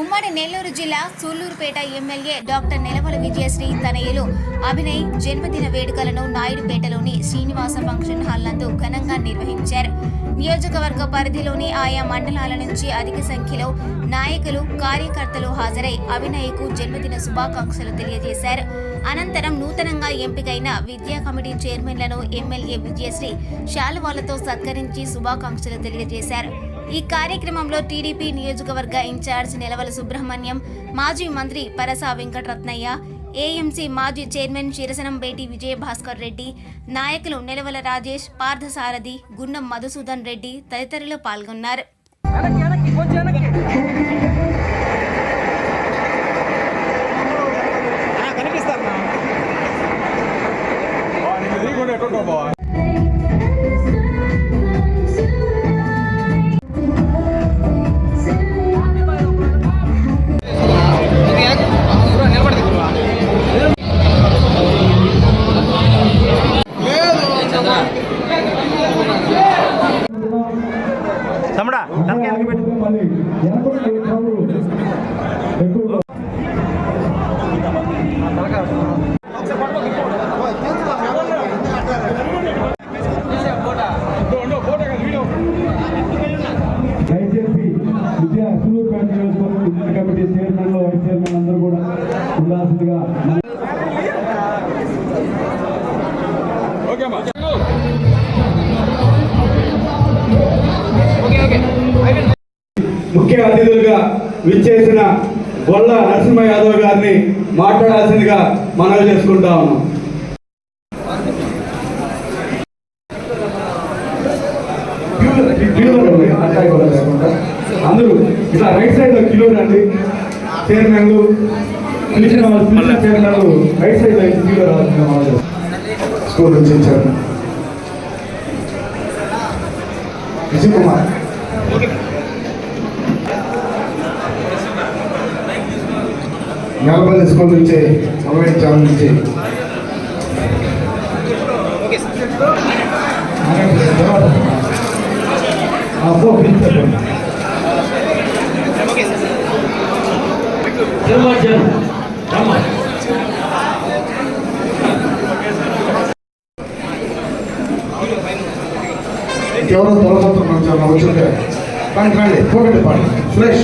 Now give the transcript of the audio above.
ఉమ్మడి నెల్లూరు జిల్లా Sullurpeta MLA doctor Nelavala Vijayasri తనయులు అభినయ్ జన్మదిన వేడుకలను నాయుడుపేటలోని శ్రీనివాస ఫంక్షన్ హాల్ నందు ఘనంగా నిర్వహించారు. నియోజకవర్గ పరిధిలోని ఆయా మండలాల నుంచి అధిక సంఖ్యలో నాయకులు కార్యకర్తలు హాజరై అభినయ్కు జన్మదిన శుభాకాంక్షలు తెలియజేశారు. అనంతరం నూతనంగా ఎంపికైన విద్యా కమిటీ చైర్మన్లను ఎమ్మెల్యే విజయశ్రీ శాలువాలతో సత్కరించి శుభాకాంక్షలు తెలియజేశారు. ఈ కార్యక్రమంలో టీడీపీ నియోజకవర్గ ఇన్ఛార్జ్ నిలవల సుబ్రహ్మణ్యం మాజీ మంత్రి పరసా వెంకటరత్నయ్య ఏఎంసీ మాజీ చైర్మన్ శిరసనం బేటి విజయభాస్కర్ రెడ్డి నాయకులు నిలవల రాజేష్ పార్థసారథి గుండం మధుసూదన్ రెడ్డి తదితరులు పాల్గొన్నారు. కదా విద్యా కమిటీ చైర్మన్ వైస్ చైర్మన్ అందరూ కూడా ఉండాల్సిందిగా ముఖ్య అతిథులుగా విచ్చేసిన గొల్ల నరసింహ యాదవ్ గారిని మాట్లాడాల్సిందిగా మనవి చేసుకుంటా ఉన్నాం. అందరూ ఇట్లా రైట్ సైడ్లో కిలో రండి. చైర్మన్లు పిలిచిన వాళ్ళు పిలిచిన చైర్మన్లు రైట్ సైడ్లో కిలో. స్కూల్ నుంచి విజయ్ కుమార్. నెలపల్లి స్కూల్ నుంచి అరవై చాలు నుంచి ఆ, పో, పిలిచారు. ఎవరో తొలగొస్తున్నాం చాలా వచ్చింటే కానీ రండి పోకండి పాడి సురేష్